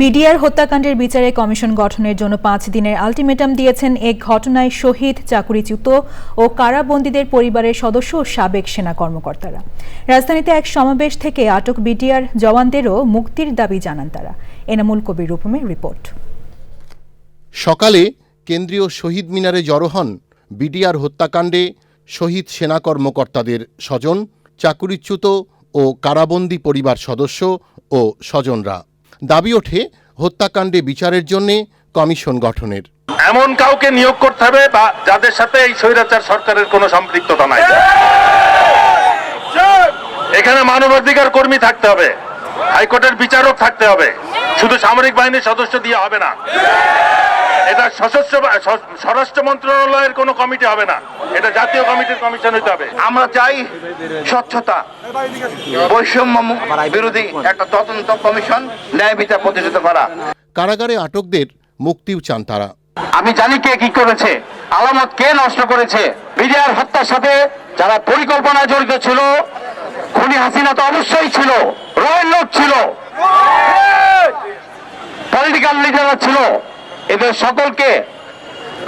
BDR হত্যাকাণ্ডের বিচারে commission গঠনের জন্য পাঁচ দিনের আলটিমেটাম দিয়েছেন এক ঘটনায় শহীদ চাকুরিচ্যুত ও কারাবন্দীদের পরিবারের সদস্য ও সাবেক সেনা কর্মকর্তারা। রাজধানীতে এক সমাবেশ থেকে আটক বিডিআর জওয়ানদেরও মুক্তির দাবি জানান তারা। এনামুল কবির রূপমের রিপোর্ট। সকালে কেন্দ্রীয় শহীদ মিনারে জড়ো হন বিডিআর হত্যাকাণ্ডে শহীদ সেনা কর্মকর্তাদের স্বজন, চাকুরিচ্যুত ও কারাবন্দী পরিবার সদস্য ও স্বজনরা। দাবি ওঠে হত্যাকাণ্ডে বিচারের জন্যে কমিশন গঠনের। এমন কাউকে নিয়োগ করতে হবে বা যাদের সাথে এই স্বৈরাচার সরকারের কোনো সম্পৃক্ততা নাই। এখানে মানবাধিকার কর্মী থাকতে হবে, হাইকোর্টের বিচারক থাকতে হবে। শুধু সামরিক বাহিনীর সদস্য দিয়ে হবে না। এটা সশস্ত্র স্বরাষ্ট্র মন্ত্রণালয়ের কোনো কমিটি হবে না। এটা জাতীয় কমিটির কমিশন হতে হবে। আমরা চাই স্বচ্ছতা বৈষম্য বিরোধী একটা তদন্ত কমিশন ন্যায় বিচার প্রতিষ্ঠিত করা। কারাগারে আটকদের মুক্তিও চান তারা। আমি জানি কে কি করেছে আলামত কে নষ্ট করেছে। বিডিআর হত্যার সাথে যারা পরিকল্পনা জড়িত ছিল খুনি হাসিনা তো অবশ্যই ছিল রয়েল লোক ছিল। পলিটিক্যাল লিডাররা ছিল। এদের সকলকে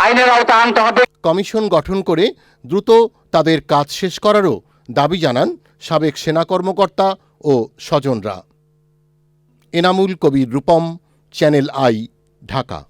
আইনের আওতা আনতে হবে। কমিশন গঠন করে দ্রুত তাদের কাজ শেষ করারও দাবি জানান সাবেক সেনা কর্মকর্তা ও স্বজনরা। Enamul Kabir Rupam, channel I, Dhaka.